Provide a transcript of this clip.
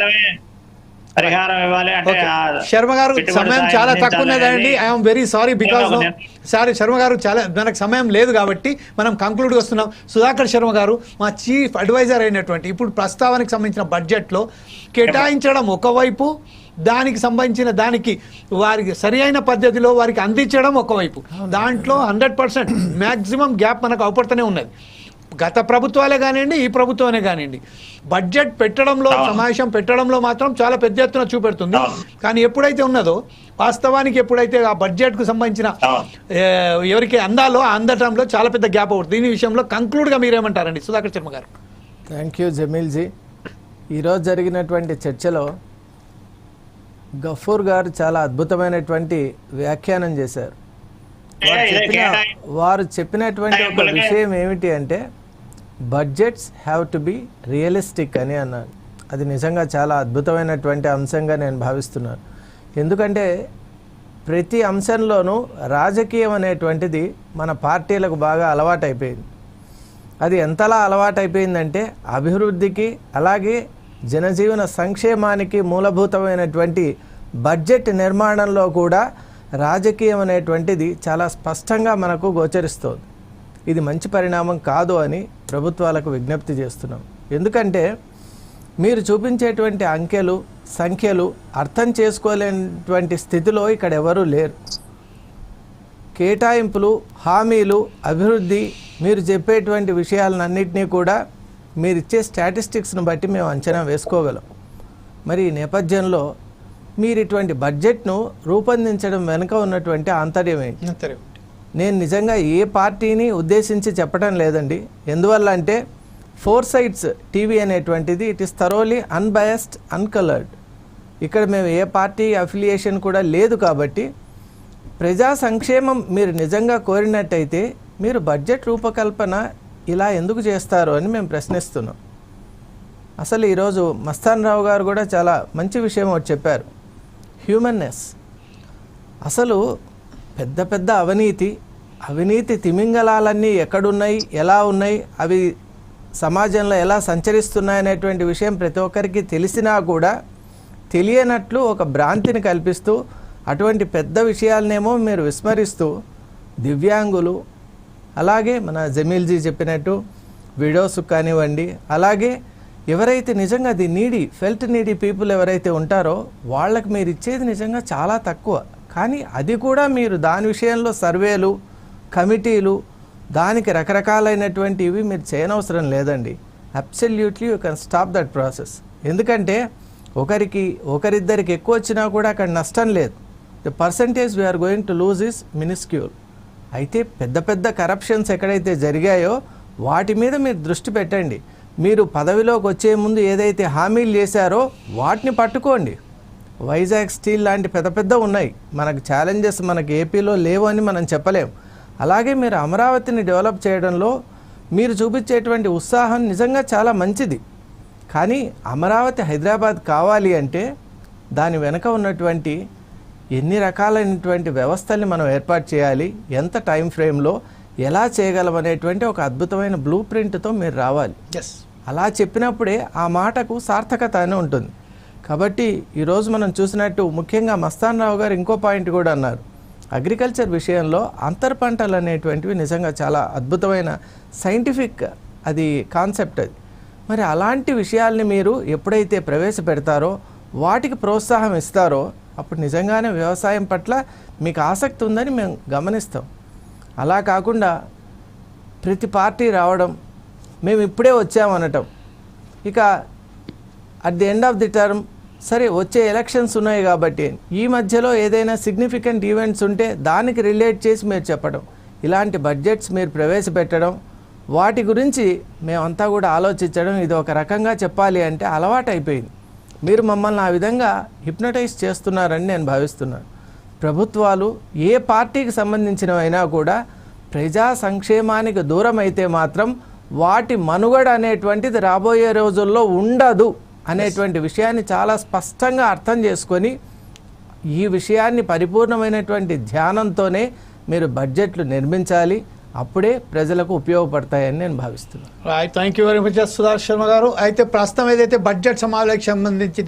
ప్రభుత్వమే పరిహారం ఇవ్వాలి అంటే ఓకే. ఆ శర్మ గారు సమయం చాలా తక్కువ ఉన్నదండి. I'm very sorry because sorry Sharma గారు చాలా మనకు సమయం లేదు కాబట్టి మనం కంక్లూడ్ వస్తున్నాం. సుధాకర్ శర్మ గారు మా చీఫ్ అడ్వైజర్ అయినటువంటి ఇప్పుడు ప్రస్తావనకు సంబంధించిన బడ్జెట్లో కేటాయించడం ఒకవైపు దానికి సంబంధించిన దానికి వారికి సరి అయిన పద్ధతిలో వారికి అందించడం ఒకవైపు. దాంట్లో హండ్రెడ్ పర్సెంట్ మ్యాక్సిమం గ్యాప్ మనకు అవపడుతూనే ఉన్నది. గత ప్రభుత్వాలే కానివ్వండి ఈ ప్రభుత్వమే కానివ్వండి. బడ్జెట్ పెట్టడంలో. సమావేశం పెట్టడంలో మాత్రం చాలా పెద్ద ఎత్తున చూపెడుతుంది. కానీ ఎప్పుడైతే ఉన్నదో వాస్తవానికి ఎప్పుడైతే ఆ బడ్జెట్కు సంబంధించిన ఎవరికి అందాలో ఆ అందటంలో చాలా పెద్ద గ్యాప్ అవుతుంది. దీని విషయంలో కంక్లూడ్గా మీరేమంటారండి? సుధాకర్ శర్మ గారు. థ్యాంక్ యూ జమీల్జీ ఈరోజు జరిగినటువంటి చర్చలో గఫూర్ గారు చాలా అద్భుతమైనటువంటి వ్యాఖ్యానం చేశారు. వారు చెప్పినటువంటి ఒక విషయం ఏమిటి అంటే budgets have to be realistic అని అన్నారు అది నిజంగా చాలా అద్భుతమైనటువంటి అంశంగా నేను భావిస్తున్నాను. ఎందుకంటే ప్రతి అంశంలోనూ రాజకీయం అనేటువంటిది మన పార్టీలకు బాగా అలవాటైపోయింది. అది ఎంతలా అలవాటైపోయిందంటే అభివృద్ధికి అలాగే జనజీవన సంక్షేమానికి మూలభూతమైనటువంటి బడ్జెట్ నిర్మాణంలో కూడా రాజకీయం అనేటువంటిది చాలా స్పష్టంగా మనకు గోచరిస్తోంది. ఇది మంచి పరిణామం కాదు అని ప్రభుత్వాలకు విజ్ఞప్తి చేస్తున్నాం. ఎందుకంటే మీరు చూపించేటువంటి అంకెలు సంఖ్యలు అర్థం చేసుకోలేనటువంటి స్థితిలో ఇక్కడ ఎవరూ లేరు. కేటాయింపులు హామీలు అభివృద్ధి మీరు చెప్పేటువంటి విషయాలన్నింటినీ కూడా మీరు ఇచ్చే స్టాటిస్టిక్స్ను బట్టి మేము అంచనా వేసుకోగలం. మరి ఈ నేపథ్యంలో మీరు ఇటువంటి బడ్జెట్ను రూపొందించడం వెనుక ఉన్నటువంటి ఆంతర్యం ఏంటి? నేను నిజంగా ఏ పార్టీని ఉద్దేశించి చెప్పడం లేదండి. ఎందువల్ల అంటే ఫోర్ సైట్స్ టీవీ అనేటువంటిది it is thoroughly unbiased uncoloured. ఇక్కడ మేము ఏ పార్టీ అఫిలియేషన్ కూడా లేదు కాబట్టి ప్రజా సంక్షేమం మీరు నిజంగా కోరినట్టయితే మీరు బడ్జెట్ రూపకల్పన ఇలా ఎందుకు చేస్తారు అని మేము ప్రశ్నిస్తున్నాం. అసలు ఈరోజు మస్తాన్ రావు గారు కూడా చాలా మంచి విషయం ఒకటి చెప్పారు. హ్యూమన్నెస్. అసలు పెద్ద పెద్ద అవినీతి అవినీతి తిమింగలాలన్నీ ఎక్కడున్నాయి ఎలా ఉన్నాయి అవి సమాజంలో ఎలా సంచరిస్తున్నాయి అనేటువంటి విషయం ప్రతి ఒక్కరికి తెలిసినా కూడా తెలియనట్లు ఒక భ్రాంతిని కల్పిస్తూ అటువంటి పెద్ద విషయాలనేమో మీరు విస్మరిస్తూ దివ్యాంగులు అలాగే మన జమీల్జీ చెప్పినట్టు విడోస్ కానివ్వండి అలాగే ఎవరైతే నిజంగా the needy felt needy people ఎవరైతే ఉంటారో వాళ్ళకి మీరు ఇచ్చేది నిజంగా చాలా తక్కువ. కానీ అది కూడా మీరు దాని విషయంలో సర్వేలు కమిటీలు దానికి రకరకాలైనటువంటివి మీరు చేయనవసరం లేదండి. Absolutely you can stop that process ఎందుకంటే ఒకరికి ఒకరిద్దరికి ఎక్కువ వచ్చినా కూడా అక్కడ నష్టం లేదు. The percentage we are going to lose is minuscule అయితే పెద్ద పెద్ద కరప్షన్స్ ఎక్కడైతే జరిగాయో వాటి మీద మీరు దృష్టి పెట్టండి. మీరు పదవిలోకి వచ్చే ముందు ఏదైతే హామీలు చేశారో వాటిని పట్టుకోండి. వైజాగ్ స్టీల్ లాంటి పెద్ద పెద్ద ఉన్నాయి. మనకు ఛాలెంజెస్ మనకి ఏపీలో లేవు అని మనం చెప్పలేం. అలాగే మీరు అమరావతిని డెవలప్ చేయడంలో మీరు చూపించేటువంటి ఉత్సాహం నిజంగా చాలా మంచిది. కానీ అమరావతి హైదరాబాద్ కావాలి అంటే దాని వెనక ఉన్నటువంటి ఎన్ని రకాలైనటువంటి వ్యవస్థల్ని మనం ఏర్పాటు చేయాలి ఎంత టైం ఫ్రేమ్లో ఎలా చేయగలం అనేటువంటి ఒక అద్భుతమైన బ్లూ ప్రింట్తో మీరు రావాలి. ఎస్ అలా చెప్పినప్పుడే ఆ మాటకు సార్థకత అని ఉంటుంది. కాబట్టి ఈరోజు మనం చూసినట్టు ముఖ్యంగా మస్తాన్ రావు గారు ఇంకో పాయింట్ కూడా అన్నారు. అగ్రికల్చర్ విషయంలో అంతర్ పంటలు అనేటువంటివి నిజంగా చాలా అద్భుతమైన సైంటిఫిక్ అది కాన్సెప్ట్ అది. మరి అలాంటి విషయాల్ని మీరు ఎప్పుడైతే ప్రవేశపెడతారో వాటికి ప్రోత్సాహం ఇస్తారో అప్పుడు నిజంగానే వ్యవసాయం పట్ల మీకు ఆసక్తి ఉందని మేము గమనిస్తాం. అలా కాకుండా ప్రతి పార్టీ రావడం మేము ఇప్పుడే వచ్చామనటం. ఇక at the end of the term సరే వచ్చే ఎలక్షన్స్ ఉన్నాయి కాబట్టి ఈ మధ్యలో ఏదైనా సిగ్నిఫికెంట్ ఈవెంట్స్ ఉంటే దానికి రిలేట్ చేసి మీరు చెప్పడం. ఇలాంటి బడ్జెట్స్ మీరు ప్రవేశపెట్టడం వాటి గురించి మేమంతా కూడా ఆలోచించడం ఇది ఒక రకంగా చెప్పాలి అంటే అలవాటు అయిపోయింది మీరు మమ్మల్ని ఆ విధంగా హిప్నటైజ్ చేస్తున్నారని నేను భావిస్తున్నాను. ప్రభుత్వాలు ఏ పార్టీకి సంబంధించినవైనా కూడా ప్రజా సంక్షేమానికి దూరం అయితే మాత్రం వాటి మనుగడ అనేటువంటిది రాబోయే రోజుల్లో ఉండదు. అనేటువంటి విషయాన్ని చాలా స్పష్టంగా అర్థం చేసుకొని ఈ విషయాన్ని పరిపూర్ణమైనటువంటి ధ్యానంతోనే మీరు బడ్జెట్లు నిర్మించాలి. అప్పుడే ప్రజలకు ఉపయోగపడతాయని నేను భావిస్తున్నాను. Thank you very much Sudhakar Sharma గారు. అయితే ప్రస్తుతం ఏదైతే బడ్జెట్ సమావేశం సంబంధించి